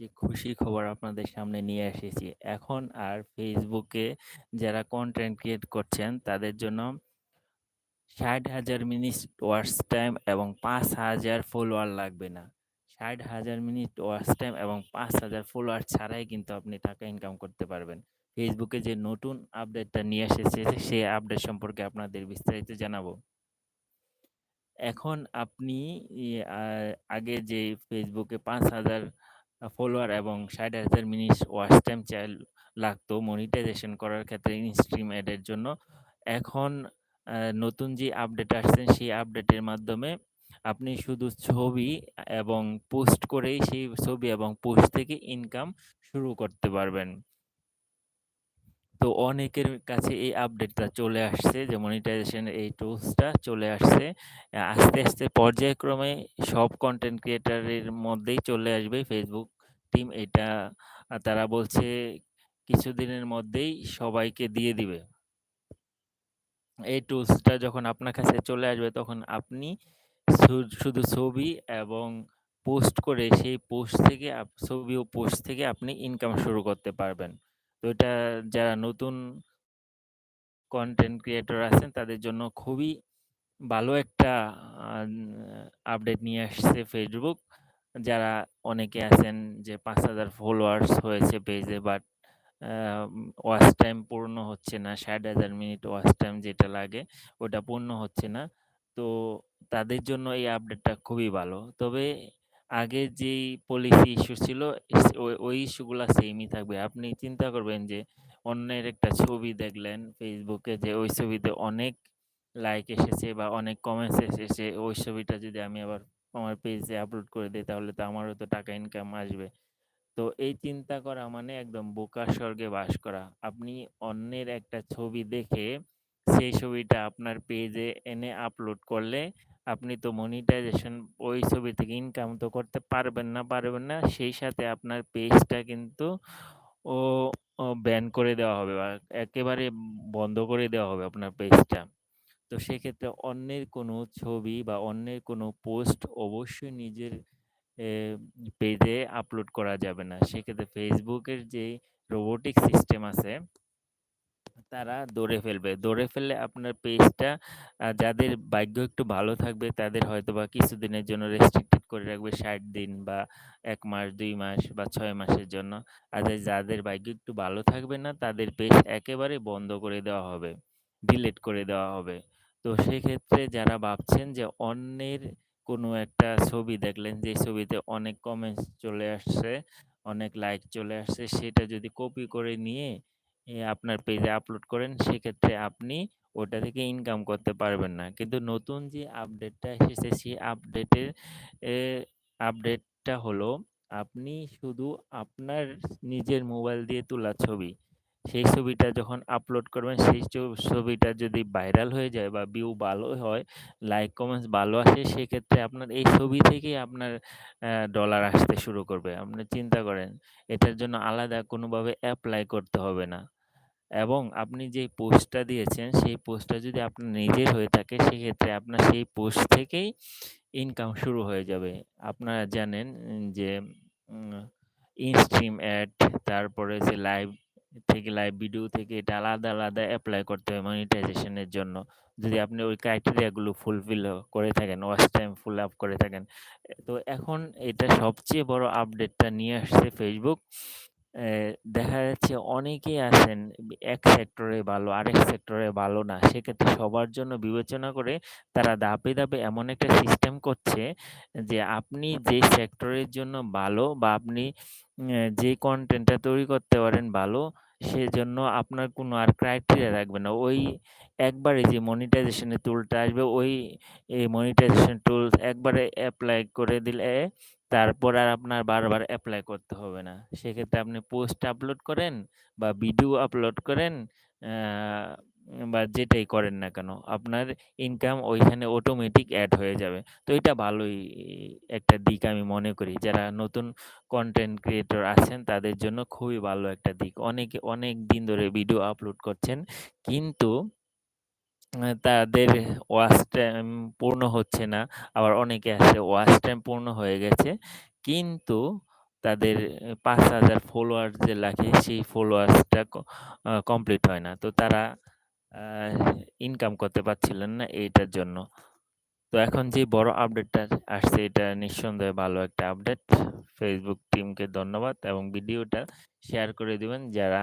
সবচেয়ে খুশি খবর আপনাদের সামনে নিয়ে এসেছি। এখন আর ফেসবুকে যারা কনটেন্ট ক্রিয়েট করছেন তাদের জন্য ৬০,০০০ মিনিট ওয়াচ টাইম এবং ৫,০০০ ফলোয়ার লাগবে না। ৬০,০০০ মিনিট ওয়াচ টাইম এবং ৫,০০০ ফলোয়ার ছাড়াই কিন্তু আপনি টাকা ইনকাম করতে পারবেন। ফেসবুকে যে নতুন আপডেটটা নিয়ে এসেছে সেই আপডেট সম্পর্কে আপনাদের বিস্তারিত জানাব। এখন আপনি আগে যে ফেসবুকে ৫,০০০ আ ফলোয়ার এবং ৬০,০০০ মিনিট ওয়াচ টাইম চাইল লাগতো মনিটাইজেশন করার ক্ষেত্রে ইনস্ট্রিম অ্যাডের জন্য। এখন নতুন যে আপডেট আসছেন সেই আপডেটের মাধ্যমে আপনি শুধু ছবি এবং পোস্ট করেই সেই ছবি এবং পোস্ট থেকে ইনকাম শুরু করতে পারবেন। তো অনেকের কাছে এই আপডেটটা চলে আসছে যে মনিটাইজেশন এই টুলসটা চলে আসছে। আস্তে, আস্তে পর্যায়ক্রমে সব কন্টেন্ট ক্রিয়েটারের মধ্যেই চলে আসবে। ফেসবুক টিম এটা তারা বলছে কিছুদিনের মধ্যেই সবাইকে দিয়ে দিবে। এই টুলসটা যখন আপনার কাছে চলে আসবে তখন আপনি শুধু ছবি এবং পোস্ট করে সেই পোস্ট থেকে ছবি ও পোস্ট থেকে আপনি ইনকাম শুরু করতে পারবেন। তো এটা যারা নতুন কন্টেন্ট ক্রিয়েটর আছেন তাদের জন্য খুবই ভালো একটা আপডেট নিয়ে আসছে ফেসবুক। যারা অনেকে আছেন যে ৫,০০০ ফলোয়ার্স হয়েছে পেজে বাট ওয়াচ টাইম পূর্ণ হচ্ছে না। ৬০,০০০ মিনিট ওয়াচ টাইম যেটা লাগে ওটা পূর্ণ হচ্ছে না। তো তাদের জন্য এই আপডেটটা খুবই ভালো। তবে আগে যেই পলিসি ইস্যু ছিল ওই ওই ইস্যুগুলা সেমই থাকবে। আপনি চিন্তা করবেন যে, অন্যের একটা ছবি দেখলেন ফেসবুকে যে, ওই ছবিতে অনেক লাইক এসেছে বা অনেক কমেন্টস এসেছে। ওই ছবিটা যদি আমি আবার আমার পেজে আপলোড করে দেই, তাহলে তো আমারও তো টাকা ইনকাম আসবে। তো এই চিন্তা করা মানে একদম বোকার স্বর্গে বাস করা। আপনি অন্যের একটা ছবি দেখে, সেই ছবিটা আপনার পেজে এনে আপলোড করলে আপনি তো মনিটাইজেশন ওই ছবি থেকে ইনকাম তো করতে পারবেন না, পারবেন না। সেই সাথে আপনার পেজটা কিন্তু ও ব্যান করে দেওয়া হবে বা একেবারে বন্ধ করে দেওয়া হবে আপনার পেজটা। তো সেক্ষেত্রে অন্যের কোনো ছবি বা অন্যের কোনো পোস্ট অবশ্যই নিজের পেজে আপলোড করা যাবে না। সেক্ষেত্রে ফেসবুকের যে রোবোটিক সিস্টেম আছে তারা দৌড়ে ফেলবে। দৌড়ে ফেললে আপনার পেজটা যাদের ভাগ্য একটু ভালো থাকবে তাদের হয়তোবা কিছুদিনের জন্য রেস্ট্রিক্টেড করে রাখবে ৬০ দিন বা এক মাস, দুই মাস বা ছয় মাসের জন্য। আর যাদের ভাগ্য একটু ভালো থাকবে না তাদের পেজ একেবারে বন্ধ করে দেওয়া হবে। ডিলিট করে দেওয়া হবে। তো সেক্ষেত্রে যারা ভাবছেন যে অন্যের কোনো একটা ছবি দেখলেন যে ছবিতে অনেক কমেন্টস চলে আসছে, অনেক লাইক চলে আসছে সেটা যদি কপি করে নিয়ে আপনার পেজে আপলোড করেন সেক্ষেত্রে আপনি ওটা থেকে ইনকাম করতে পারবেন না। কিন্তু নতুন যে আপডেটটা এসেছে সেই আপডেটের আপডেটটা হলো আপনি শুধু আপনার নিজের মোবাইল দিয়ে তোলা ছবি। সেই ছবিটা যখন আপলোড করবেন সেই ছবিটা যদি ভাইরাল হয়ে যায় বা ভিউ ভালো হয়, লাইক কমেন্টস ভালো আসে সেক্ষেত্রে আপনার এই ছবি থেকেই আপনার ডলার আসতে শুরু করবে। আপনি চিন্তা করেন এটার জন্য আলাদা কোনোভাবে অ্যাপ্লাই করতে হবে না। এবং আপনি যেই পোস্টটা দিয়েছেন সেই পোস্টটা যদি আপনার নিজের হয়ে থাকে সেক্ষেত্রে আপনার সেই পোস্ট থেকেই ইনকাম শুরু হয়ে যাবে। আপনারা জানেন যে ইনস্ট্রিম অ্যাড তারপরে যে লাইভ থেকে লাইভ ভিডিও থেকে এটা আলাদা, আলাদা অ্যাপ্লাই করতে হয় মনিটাইজেশনের জন্য। যদি আপনি ওই ক্রাইটেরিয়াগুলো ফুলফিল করে থাকেন, ওয়াচ টাইম ফুল আপ করে থাকেন। তো এখন এটা সবচেয়ে বড় আপডেটটা নিয়ে আসছে ফেসবুক। দেখা যাচ্ছে অনেকেই আছেন এক সেক্টরে ভালো, আরেক সেক্টরে ভালো না। সেক্ষেত্রে সবার জন্য বিবেচনা করে তারা ধাপে, ধাপে এমন একটা সিস্টেম করছে যে আপনি যে সেক্টরের জন্য ভালো বা আপনি যে কন্টেন্টটা তৈরি করতে পারেন ভালো সেজন্য আপনার কোনো আর ক্রাইটেরিয়া রাখবে না। ওই একবারে যে মনিটাইজেশন এর টুলটা আসবে ওই এই মনিটাইজেশন টুলস একবারে অ্যাপ্লাই করে দিলে তারপর আর আপনার বারবার অ্যাপ্লাই করতে হবে না। সেক্ষেত্রে আপনি পোস্ট আপলোড করেন বা ভিডিও আপলোড করেন বা যেটাই করেন না কেন, আপনার ইনকাম ওইখানে অটোমেটিক অ্যাড হয়ে যাবে। তো এটা ভালোই একটা দিক আমি মনে করি। যারা নতুন কন্টেন্ট ক্রিয়েটর আছেন, তাদের জন্য খুবই ভালো একটা দিক। অনেকে অনেক দিন ধরে ভিডিও আপলোড করছেন, কিন্তু তাদের ওয়াচ টাইম পূর্ণ হচ্ছে না। আবার অনেকে আছে ওয়াচ টাইম পূর্ণ হয়ে গেছে। কিন্তু তাদের ৫,০০০ ফলোয়ার যে লাগে সেই ফলোয়ার্সটা কমপ্লিট হয় না। তো তারা ইনকাম করতে পারছিলেন না এইটার জন্য। তো এখন যে বড় আপডেটটা আসছে এটা নিঃসন্দেহে ভালো একটা আপডেট। ফেসবুক টিমকে ধন্যবাদ এবং ভিডিওটা শেয়ার করে দিবেন যারা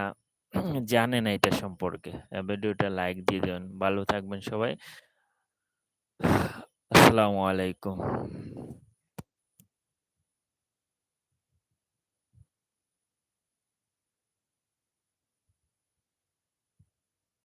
জানে না এটা সম্পর্কে। আ ভিডিওটা লাইক দিয়ে দেবেন। ভালো থাকবেন সবাই। আসসালামু আলাইকুম।